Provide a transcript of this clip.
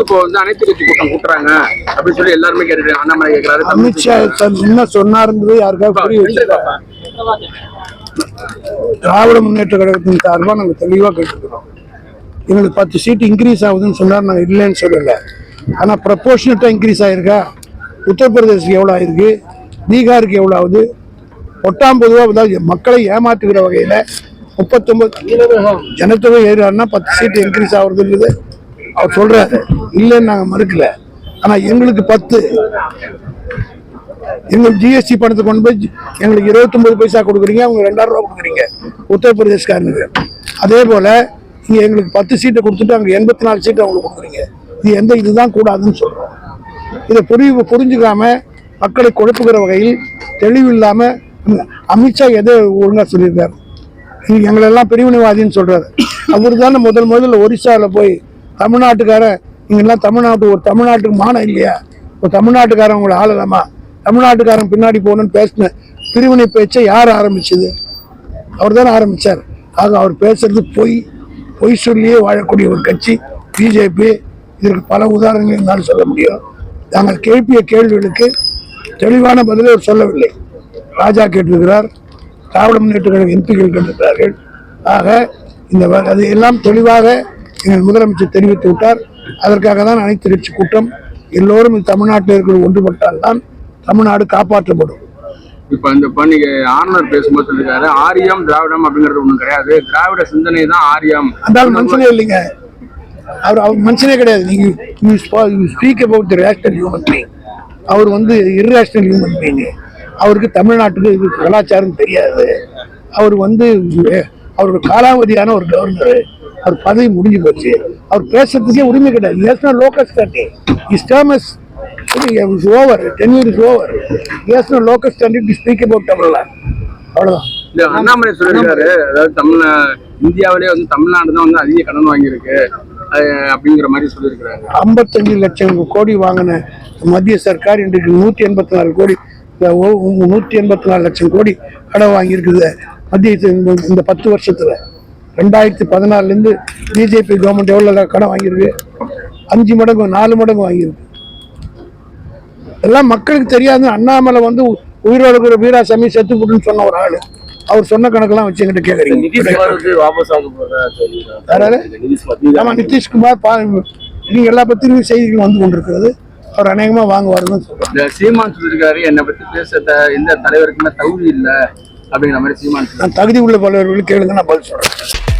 இப்போ வந்து அனைத்து கட்சி கூட்டம் கூட்டுறாங்க அப்படின்னு சொல்லி எல்லாருமே கேட்டுட்டு அண்ணாமலை கேட்கிறாரு அமித்ஷா சார் என்ன சொன்னாருன்றது யாருக்காவது புரிய வச்சிருக்காங்க திராவிட முன்னேற்ற கழகத்தின் சார்பாக நாங்கள் தெளிவாக கேட்டுக்கிறோம். எங்களுக்கு பத்து சீட் இன்க்ரீஸ் ஆகுதுன்னு சொன்னார் நாங்கள் இல்லைன்னு சொல்லலை. ஆனால் ப்ரப்போர்ஷனட்டாக இன்க்ரீஸ் ஆகிருக்கா உத்தரப்பிரதேசுக்கு எவ்வளோ ஆயிருக்கு? பீகாருக்கு எவ்வளோ ஆகுது? ஒட்டாம் பொதுவாக மக்களை ஏமாற்றுகிற வகையில் முப்பத்தொம்பது ஜனத்தொகை ஏறினா பத்து சீட் இன்க்ரீஸ் ஆகுறதுன்றது அவர் சொல்கிறாரு இல்லைன்னு நாங்கள் மறுக்கல. ஆனால் எங்களுக்கு பத்து. எங்களுக்கு ஜிஎஸ்டி பணத்தை கொண்டு போய் எங்களுக்கு இருபத்தொன்பது பைசா கொடுக்குறீங்க அவங்க ரெண்டாயிரம் ரூபா கொடுக்குறீங்க. உத்தரப்பிரதேஷ்காரனுக்கு அதே போல இங்க எங்களுக்கு பத்து சீட்டை கொடுத்துட்டு அங்க எண்பத்தி நாலு சீட்டை அவங்களுக்கு கொடுக்குறீங்க. இது எந்த இதுதான் கூடாதுன்னு சொல்றோம். இதை புரிய புரிஞ்சுக்காம மக்களை குழப்புகிற வகையில் தெளிவு இல்லாம அமித்ஷா எதை ஒழுங்கா சொல்லியிருக்காரு? எங்களெல்லாம் பிரிவினைவாதின்னு சொல்றாரு. அவர் தானே முதல் முதல்ல ஒரிசால போய் தமிழ்நாட்டுக்காரன் நீங்கெல்லாம் தமிழ்நாட்டு ஒரு தமிழ்நாட்டுக்கு மானம் இல்லையா? ஒரு தமிழ்நாட்டுக்காரன் உங்களை ஆளலாமா? தமிழ்நாட்டுக்காரன் பின்னாடி போகணும்னு பேசின பிரிவினை பேச்சை யார் ஆரம்பிச்சது? அவர் தானே ஆரம்பிச்சார். ஆக அவர் பேசுறது பொய். பொய் சொல்லியே வாழக்கூடிய ஒரு கட்சி பிஜேபி இதற்கு பல உதாரணங்கள் இருந்தாலும் சொல்ல முடியும். நாங்கள் கேள்விய கேள்விகளுக்கு தெளிவான பதிலை அவர் சொல்லவில்லை. ராஜா கேட்டிருக்கிறார். திராவிட முன்னேற்ற கழக எம்பிகள் கேட்டிருக்கிறார்கள். ஆக இந்த வ- அது எல்லாம் தெளிவாக எங்கள் முதலமைச்சர் தெரிவித்து விட்டார். அதற்காக தான் அனைத்து கட்சி கூட்டம் எல்லோரும் தமிழ்நாட்டில் இருக்கிற ஒன்றுபட்டால் தான் தமிழ்நாடு காப்பாற்றப்படும். இப்ப இந்த நீங்க ஆளுநர் பேசும்போது சொல்லிருக்காரு ஆரியம் திராவிடம் அப்படிங்கிறது ஒண்ணும் கிடையாது. திராவிட சிந்தனை தான் ஆரியம். அந்த மனுஷனே இல்லைங்க. அவர் அவர் மனுஷனே கிடையாது. நீங்க you speak about the rational human being அவர் வந்து இர்ரேஷனல் ஹியூமன் பீயிங் அவருக்கு தமிழ்நாட்டுக்கு இது கலாச்சாரம் தெரியாது. அவர் வந்து அவரோட காலாவதியான ஒரு கவர்னர் அவர் பதவி முடிஞ்சு போச்சு. அவர் பேசுறதுக்கே உரிமை கிடையாது. No locus standi is terms is over ten year is over no locus standi to speak about Tamil Nadu அவ்வளவுதான். இந்த அண்ணாமலை சொல்லியிருக்காரு. அதாவது தமிழ் இந்தியாவிலே வந்து தமிழ்நாடு தான் வந்து அதிக கடன் வாங்கியிருக்கு. அப்படிங்கிற மாதிரி சொல்லியிருக்கிறாரு. ஐம்பத்தஞ்சு லட்சம் கோடி வாங்கின மத்திய சர்க்கார் இன்றைக்கு நூற்றி எண்பத்தி நாலு கோடி நூற்றி எண்பத்தி நாலு லட்சம் கோடி கடன் வாங்கியிருக்குது. மத்திய இந்த- இந்த பத்து வருஷத்துல. ரெண்டாயிரத்தி பதினாலுலேருந்து பிஜேபி கவர்மெண்ட் எவ்வளோ கடன் வாங்கியிருக்கு? அஞ்சு மடங்கு நாலு மடங்கு வாங்கியிருக்கு. எல்லாம் மக்களுக்கு தெரியாது. அண்ணாமலை வந்து உயிரோடு இருக்கிற வீராசாமி செத்து போட்டுன்னு சொன்ன ஒரு ஆளு. அவர் சொன்ன கணக்கெல்லாம் வச்சு எங்கிட்ட கேட்குறீங்க வாபஸ் ஆக போறதா யாராரு ஆமா நிதிஷ்குமார் பா நீங்க எல்லா பத்திரிகை செய்திகள் வந்து கொண்டிருக்கிறது. அவர் அநேகமா வாங்குவாருன்னு இந்த சீமான் சொல்லியிருக்காரு என்னை பத்தி பேச எந்த தலைவருக்குமே தகுதி இல்ல. அப்படிங்கிற மாதிரி சீமான் தகுதி உள்ள பலவர்களுக்கு கேளுங்க நான் பதில் சொல்றேன்.